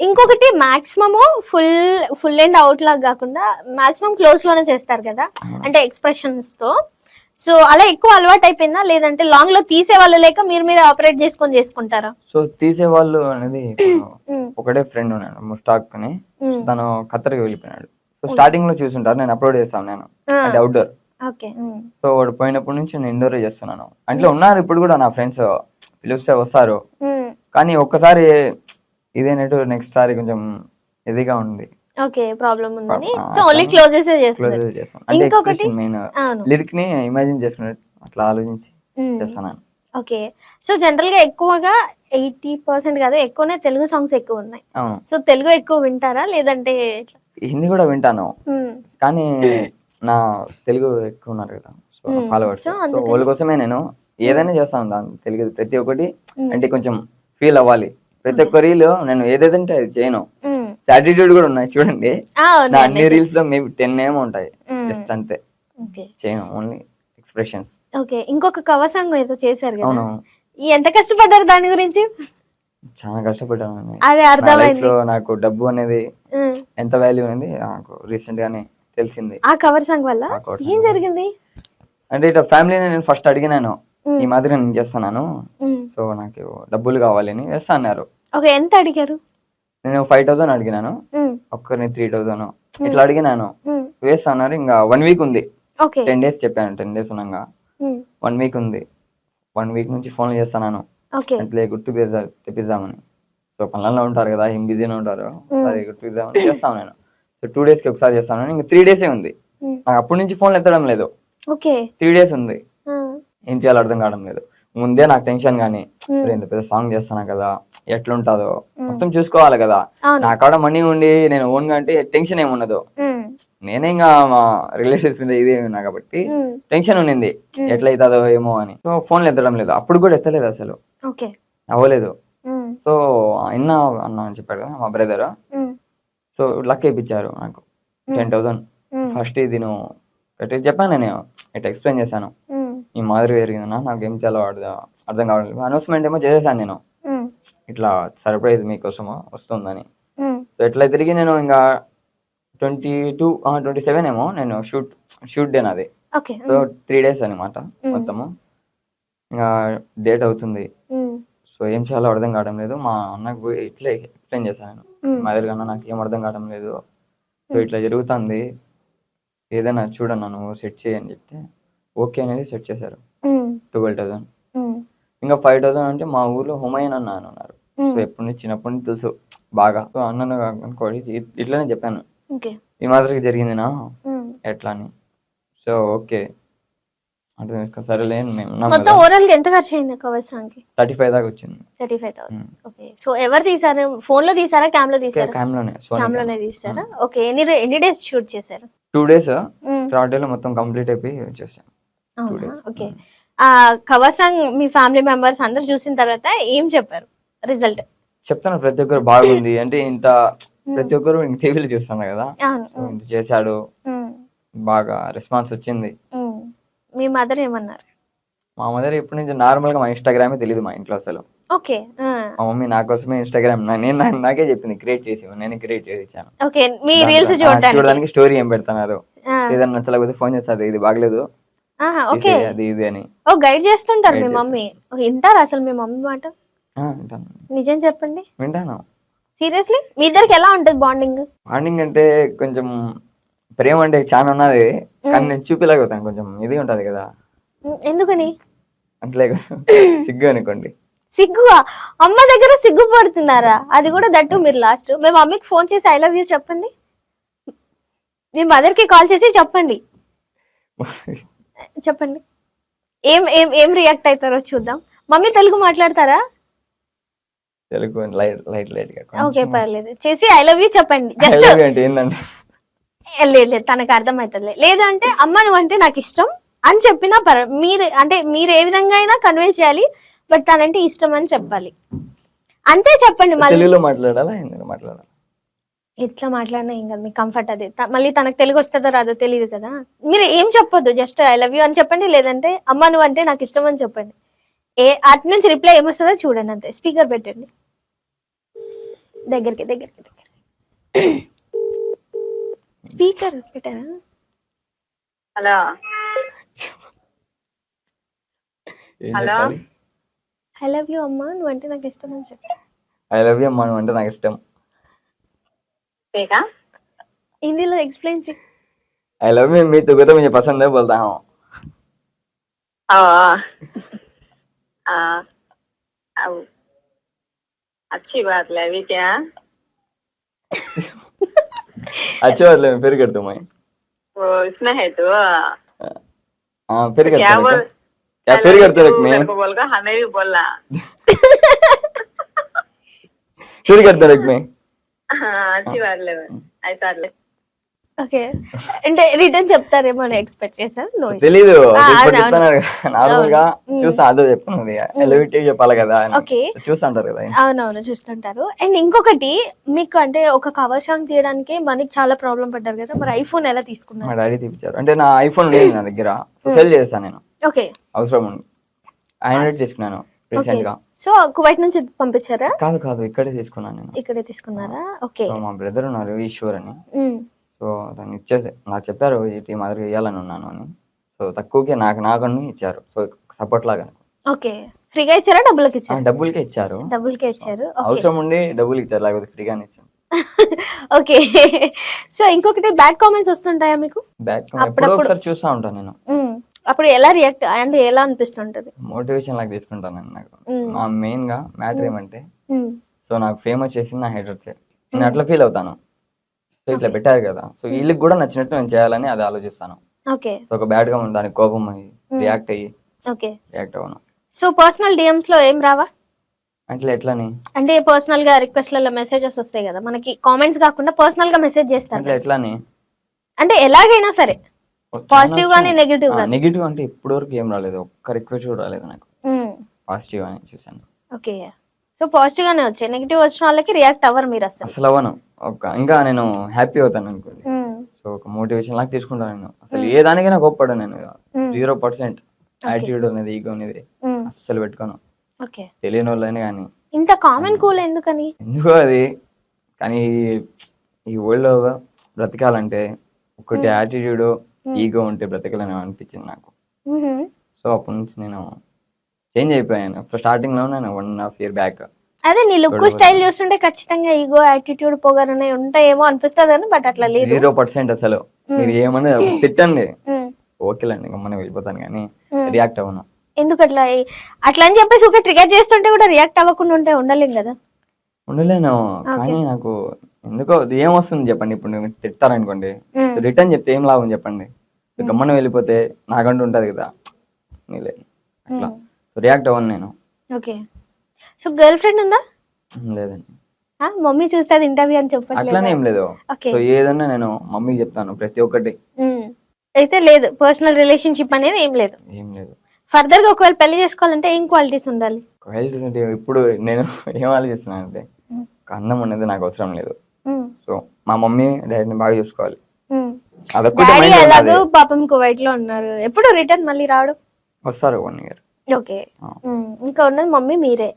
ఇంకొకటి maximum full full and out లాగా కాకుండా మాక్సిమం క్లోజ్లోనే చేస్తారు కదా అంటే ఎక్స్ప్రెషన్స్తో. సో అలా ఎక్కువ అలవాటు అయిపోయిందా? లేదంటే లాంగ్లో తీసే వాళ్ళు లేక మీరు మీరు ఆపరేట్ చేసుకొని చేసుకుంటారా? సో తీసేవాళ్ళు అనేది ఇప్పుడు ఉమ్, ఒకటే ఫ్రెండ్ ఉన్నాడు ముస్టాక్ అని. తను ఖత్తర్కి వెళ్ళిపోయినాడు. సో స్టార్టింగ్లో చూసుంటారు నేను అప్లోడ్ చేస్తాను నేను. అది అవుట్డోర్ సో వాడు పోయినప్పటి నుంచి నేను ఇండోర్ చేస్తున్నాను. అంటే ఉన్నారు ఇప్పుడు కూడా నా ఫ్రెండ్స్ పిలిపిస్తే వస్తారు. కానీ ఒక్కసారి ఇదేనట్టు నెక్స్ట్ సారి కొంచెం ఇదిగా ఉంది. ఓకే ప్రాబ్లం ఉందని. సో ఓన్లీ క్లోజెస్ ఇంకొకటి- లిరిక్ని ఇమాజిన్ చేసుకున్నట్టు అట్లా ఆలోచించి చేస్తాను ఓకే సో జనరల్గా ఎక్కువగా ఎయిటీ పర్సెంట్ కాదు ఎక్కువనే తెలుగు సాంగ్స్ ఎక్కువ ఉన్నాయి. సో తెలుగు ఎక్కువ వింటారా? లేదంటే? హిందీ కూడా వింటాను. ఉమ్, కానీ నా తెలుగు ఎక్కువ ఉన్నారు కదా. So Hmm. ఫాలోవర్స్ సో వాళ్ళ కోసమే నేను ఏదైనా చేస్తాను. దాని తెలుగు ప్రతి ఒక్కటి ఉమ్, అంటే కొంచెం ఫీల్ అవ్వాలి. ప్రతి ఒక్క రీల్ నేను ఏదేదంటే అది చేయను. ఉమ్. యాటిట్యూడ్ కూడా ఉన్నాయి చూడండి. నా అన్ని. రీల్స్లో మేబీ టెన్ ఏమో ఉంటాయి. జస్ట్ అంతే. చేయను ఓన్లీ ఎక్స్ప్రెషన్స్. ఓకే ఇంకొక కవర్ సాంగ్ ఏదో చేశారు కదా. అవును ఎంత కష్టపడ్డారు దాని గురించి? చాలా కష్టపడ్డాను. అదే అర్థమైంది. నాకు డబ్బు అనేది ఎంత వాల్యూ అనేది నాకు రీసెంట్ గానే తెలిసింది. ఆ కవర్ సాంగ్ వల్ల ఏం. జరిగింది? అంటే ఇట్లా ఫ్యామిలీని నేను ఫస్ట్ అడిగినాను. ఈ మాదిరి నేను చేస్తున్నాను. సో నాకు డబ్బులు కావాలని వేస్తా అన్నారు. ఓకే ఎంత అడిగారు? నేను ఫైవ్ థౌసండ్ అడిగినాను. ఒక్కరిని త్రీ థౌసండ్ ఇట్లా అడిగినాను. వేస్తా అన్నారు ఇంకా వన్ వీక్ ఉంది. టెన్ డేస్ చెప్పాను టెన్ డేస్ ఉన్నాగా వన్ వీక్ ఉంది. వన్ వీక్ నుంచి ఫోన్ చేస్తాను అట్లే తెద్దా- తెప్పిద్దామని. సో పనులలో ఉంటారు కదా ఏం బిజీనే ఉంటారు. సరే గుర్తుకు తెద్దామని చేస్తాను నేను. సో టూ డేస్కి ఒకసారి చేస్తాను. ఇంకా త్రీ డేసే ఉంది. నాకు అప్పటి నుంచి ఫోన్ ఎత్తడం లేదు. త్రీ డేస్ ఉంది. ఏం చేయాలో అర్థం కావడం లేదు. ముందే నాకు టెన్షన్ ఇంత పెద్ద సాంగ్ చేస్తాను కదా ఎట్లుంటుందో? మొత్తం చూసుకోవాలి కదా. నా కాడ మనీ ఉండి నేను ఓన్గా అంటే టెన్షన్ ఉమ్, నేనే ఇంకా మా రిలేషన్స్ మీద ఇదే ఉన్నా కాబట్టి టెన్షన్ ఉండింది. Hmm. ఎట్లయితుందో ఏమో అని. సో ఫోన్లు ఎత్తడం లేదు. అప్పుడు కూడా ఎత్తలేదు అసలు. అవ్వలేదు. సో అన్న అన్న అని చెప్పాడు కదా మా బ్రదర్ సో లక్ వేయించారు నాకు. టెన్ థౌసండ్ ఫస్ట్ ఇది నువ్వు చెప్పాను నేను ఇట్లా ఎక్స్ప్లెయిన్ చేశాను. ఈ మాదిరి జరిగిందన్నా నాకు ఏం చేయాలో అర్థం అర్థం కావట్లేదు అనౌన్స్మెంట్ ఏమో చేసేసాను నేను. ఇట్లా సర్ప్రైజ్ మీకోసము వస్తుందని. సో ఇట్లా తిరిగి నేను ఇంకా ట్వంటీ టూ ట్వంటీ సెవెన్ ఏమో నేను షూట్ షూట్ డే నాది. సో త్రీ డేస్ అనమాట మొత్తము. ఇంకా డేట్ అవుతుంది. సో ఏం చేయాలో అర్థం కావడం లేదు. మా అన్నకు పోయి ఇట్లా ఎక్స్ప్లెయిన్ చేశాను. మాదిరి కన్నా నాకు ఏం అర్థం కావడం లేదు. సో ఇట్లా జరుగుతుంది. ఏదైనా చూడన్నా నువ్వు సెట్ చేయని చెప్తే. ఓకే అనేది సెట్ చేశారు. ట్వెల్వ్ థౌసండ్ ఇంకా ఫైవ్ థౌసండ్ అంటే మా ఊర్లో హుమాయూన్ అన్న అని ఉన్నారు. సో ఎప్పటి నుంచి చిన్నప్పటి నుంచి తెలుసు. బాగా. సో అన్నను అనుకోని ఇ- ఇట్లనే చెప్పాను. ఈ మాదిరికి జరిగిందినా? ఉమ్. ఎట్లా అని. So okay. అర్థం చేసుకో సరేలే మొత్తం ఓవరాల్ ఎంత ఖర్చు అయింది కవర్ సాంగ్కి? థర్టీ ఫైవ్ దాకా వచ్చింది. Thirty five thousand. Okay. So ఎవరు తీసారు ఫోన్లో తీసారా క్యామ్లో తీసారా క్యామ్. సోనీ లోనే తీసారా ఓకే. ఎన్ని ఎన్ని డేస్ షూట్ చేశారు? Two days? థర్డ్ డేలో మొత్తం కంప్లీట్ అయిపోయి వచ్చేసాం. ఓకే. ఆ కవర్ సాంగ్ మీ ఫ్యామిలీ మెంబర్స్ అందరు చూసిన తర్వాత ఏం చెప్పారు? రిజల్ట్. చెప్తాను ప్రతి ఒక్కరు బాగుంది. అంటే ఇంత ప్రతి ఒక్కరు టీవీలో చూస్తున్నారు కదా. ఇంత చేశాడు. ఉమ్, బాగా రెస్పాన్స్ వచ్చింది. మీ మదర్ ఏమన్నారు? మా మదర్ ఎప్పటి నుంచి నార్మల్గా మా ఇన్స్టాగ్రామే తెలియదు మా ఇంట్లో అసలు. ఓకే. ఆ, మా మమ్మీ నా కోసమే ఇన్స్టాగ్రామ్ నేను నాకే చెప్పింది క్రియేట్ చేసి. నేనే క్రియేట్ చేసి ఇచ్చాను ఓకే. మీ రీల్స్ ఆ, చూడడానికి స్టోరీ ఏం పెడుతున్నారు? ఆ, ఏదైనా నచ్చలేకపోతే ఫోన్ చేస్తుంది ఇది బాగలేదు. ఓకే. అది ఇది అని. ఓ గైడ్ చేస్తుంటారు మీ మమ్మీ. వింటారు అసలు మీ మమ్మీ మాట? నిజం చెప్పండి. వింటాను. సీరియస్లీ? మీ ఇద్దరికి ఎలా ఉంటుంది బాండింగ్? బాండింగ్ అంటే కొంచెం ప్రేమ అంటే చాలా ఉన్నది కానీ నేను చూపిలేకపోతాను కొంచెం ఇది ఉంటది కదా. ఎందుకని? అట్లే. సిగ్గు అనుకోండి. సిగ్గుగా అమ్మ దగ్గర సిగ్గు పడుతున్నారా? అది కూడా దట్టు మీరు లాస్ట్. మీ మమ్మీకి ఫోన్ చేసి ఐ లవ్ యూ చెప్పండి. మీ మదర్కి కాల్ చేసి చెప్పండి. చెప్పండి. ఏం ఏం ఏం రియాక్ట్ అవుతారో చూద్దాం. మమ్మీ తెలుగు మాట్లాడతారా? తెలుగు లైట్ లైట్ లైట్గా ఓకే పర్లేదు. చేసి ఐ లవ్ యూ చెప్పండి. జస్ట్ అంటే ఏంటంటే లేదు లేదు తనకు అర్థమవుతుంది లేదంటే అమ్మ నువ్వు అంటే నాకు ఇష్టం అని చెప్పినా పర్ మీరు అంటే మీరు ఏ విధంగా అయినా కన్వే చేయాలి బట్ తనంటే ఇష్టం అని చెప్పాలి. అంతే చెప్పండి మళ్ళీ. తెలుగులో మాట్లాడాలా హిందీలో మాట్లాడాలా? ఎట్లా మాట్లాడినా ఏం కాదు మీకు కంఫర్ట్ అదే. మళ్ళీ తనకు తెలుగు వస్తుందో రాదో తెలియదు కదా. మీరు ఏం చెప్పొద్దు జస్ట్ ఐ లవ్ యూ అని చెప్పండి లేదంటే అమ్మ నువ్వు అంటే నాకు ఇష్టం అని చెప్పండి. ఏ అటు నుంచి రిప్లై ఏమొస్తుందో చూడండి అంతే. స్పీకర్ పెట్టండి. దగ్గరికి దగ్గరికి దగ్గరికి. Speaker hello. Hello? I love you అమ్మా నువ్వంటే నాకు ఇష్టం అని చెప్పి. ఐ లవ్ యూ అమ్మా నువ్వు అంటే నాకు ఇష్టం. देगा हिंदी लो एक्सप्लेन से आई लव यू मी तुझे तो मुझे पसंद है बोलता हूँ अच्छी बात लवी क्या अच्छी बात लवी फिर कर दो मैं वो इसमें है तो हाँ फिर कर क्या बोल क्या फिर करते रख मैं को बोल का हमें भी बोलना फिर करते रख मैं ఓకే. అంటే రిటర్న్ చెప్తారేమో అని ఎక్స్పెక్ట్ చేశాను. తెలీదు. చెప్తున్నారు నార్మల్గా అదే చెప్తున్నది చెప్పాలి కదా. ఓకే. చూస్తా ఉంటారు కదా. అవునవును చూస్తుంటారు. అండ్ ఇంకొకటి మీకు అంటే ఒక కవర్ సాంగ్ తీయడానికి మనకి చాలా ప్రాబ్లం పడ్డారు కదా. మరి ఐఫోన్ ఎలా మా తీసుకున్నారు డాడీ అంటే నా ఐఫోన్ లేదు నా దగ్గర. సో సెల్ చేస్తాను నేను. ఓకే. అవసరం ఉంది. ఆండ్రాయిడ్ తీసుకున్నాను. రీసెంట్గా. సో కువైట్ నుంచి పంపించారా? కాదు కాదు. ఇక్కడే తీసుకున్నాను నేను. ఇక్కడే తీసుకున్నారా? ఓకే సో మా బ్రదర్ ఉన్నారు ఈశ్వర్ అని. సో దాన్ని ఇచ్చేసి నాకు చెప్పారు ఈ మాదిరి వేయాలని ఉన్నాను అని. సో తక్కువకే నాకు నాకని ఇచ్చారు. సో సపోర్ట్ లాగా. ఓకే ఫ్రీగా ఇచ్చారా? డబ్బులకి ఇచ్చారా? డబ్బులకే ఇచ్చారు. డబ్బులకే ఇచ్చారు. అవసరం ఉండి డబ్బులు ఇచ్చారు లేకపోతే ఫ్రీగానే ఇచ్చాను ఓకే సో ఇంకొకటి బ్యాడ్ కామెంట్స్ వస్తుంటాయా మీకు? అప్పుడప్పుడు- ఒకసారి చూస్తూ ఉంటాను నేను. మ్మ్. అప్పుడు ఎలా రియాక్ట్ అంటే ఎలా అనిపిస్తుంటది? మోటివేషన్ లాగా తీసుకుంటాను నేను నాకు. నా మెయిన్గా మ్యాటర్ ఏమంటే. సో నాకు ఫేమ్ వచ్చేసి నా హెడర్స్ నేను అట్లా ఫీల్ అవుతాను. సో ఇట్లా పెట్టారు కదా. సో వీళ్ళకి కూడా నచ్చినట్టు నేను చేయాలని అది ఆలోచిస్తాను. ఓకే. సో ఒక బ్యాడ్గా దానికి కోపం అయ్యి రియాక్ట్ అయ్యి ఓకే. రియాక్ట్ అవ్వను. సో పర్సనల్ డిఎమ్స్లో ఏం రావా? అట్లా ఎట్లని? అంటే పర్సనల్గా రిక్వెస్ట్లలో మెసేజెస్ వస్తాయి కదా. మనకి కామెంట్స్ కాకుండా పర్సనల్గా మెసేజ్ చేస్తారు అట్లా ఎట్లని? అంటే ఎలాగైనా సరే. పాజిటివ్ గానీ నెగిటివ్ గానీ. నెగిటివ్ అంటే ఇప్పటి వరకు ఏం రాలేదు. ఒక్క రిక్వెస్ట్ కూడా రాలేదు నాకు. పాజిటివ్ అని చూసాను ఓకే సో పాజిటివ్ గానే వచ్చాయి. నెగిటివ్ వచ్చిన వాళ్ళకి రియాక్ట్ అవ్వరు మీరు అసలు. అసలు అవ్వను. ఒక ఇంకా నేను హ్యాపీ అవుతాను అనుకోండి. సో ఒక మోటివేషన్ లాగా తీసుకుంటాను నేను. అసలు ఏ దానికైనా గొప్పడు నేను. జీరో పర్సెంట్ యాటిట్యూడ్ అనేది ఈగో అనేది. అస్సలు పెట్టుకోను. ఓకే తెలియని వాళ్ళని కానీ ఇంత కామన్ కూల్ ఎందుకని? ఎందుకో అది. కానీ ఈ వరల్డ్లో బ్రతకాలంటే ఒకటి యాటిట్యూడ్ ఈగో ఉంటే బ్రతకాలని అనిపించింది నాకు. సో అప్పటి నుంచి నేను చేంజ్ అయిపోయాను. స్టార్టింగ్లో నేను one and half year back అదే నీ లుక్ స్టైల్ చూస్తుంటే ఖచ్చితంగా ఈగో యాటిట్యూడ్ పొగరనే ఉంటాయేమో అనిపిస్తుంది కానీ బట్ అట్లా లేదు. జీరో పర్సెంట్ అసలు. మీరు ఏమన్నా తిట్టండి. మ్మ్. ఓకేలండి గమ్మని వెళ్ళిపోతాను కానీ. రియాక్ట్ అవ్వను. ఎందుకు అట్లా అట్లా అని చెప్పేసి ఒక ట్రిగర్ చేస్తుంటే కూడా రియాక్ట్ అవ్వకుండా ఉంటే ఉండలేం కదా? ఉండలేను. కానీ నాకు ఎందుకో అది ఏం వస్తుంది చెప్పండి. ఇప్పుడు తిట్టారనుకోండి. రిటర్న్ చెప్తే ఏం లాభం చెప్పండి. గమ్మన వెళ్ళిపోతే నాకంటూ ఉంటది కదా. నీలే అట్లా. రియాక్ట్ అవ్వను నేను. ఓకే. సో గర్ల్ ఫ్రెండ్ ఉందా? లేదండి. మమ్మీ చూస్తే అది ఇంటర్వ్యూ అని చెప్పట్లేదు? అట్లానే ఏం లేదు. సో ఏదన్నా నేను మమ్మీకి చెప్తాను ప్రతి ఒక్కటి. అయితే లేదు పర్సనల్ రిలేషన్షిప్ అనేది ఏం లేదు. ఏం లేదు. ఫర్దర్గా ఒకవేళ పెళ్ళి చేసుకోవాలంటే ఏం క్వాలిటీస్ ఉండాలి? క్వాలిటీస్ అంటే ఇప్పుడు నేను ఏం ఆలోచిస్తున్నాను అంటే అన్నం అనేది నాకు అవసరం లేదు. సో మా మమ్మీ డాడీని బాగా చూసుకోవాలి. డాడీ ఎలాగో పాపం కువైట్లో ఉన్నారు. ఎప్పుడు రిటర్న్ మళ్ళీ రావడం? వస్తారు వన్ ఇయర్. ఓకే. ఇంకా ఉన్నది మమ్మీ మీరే.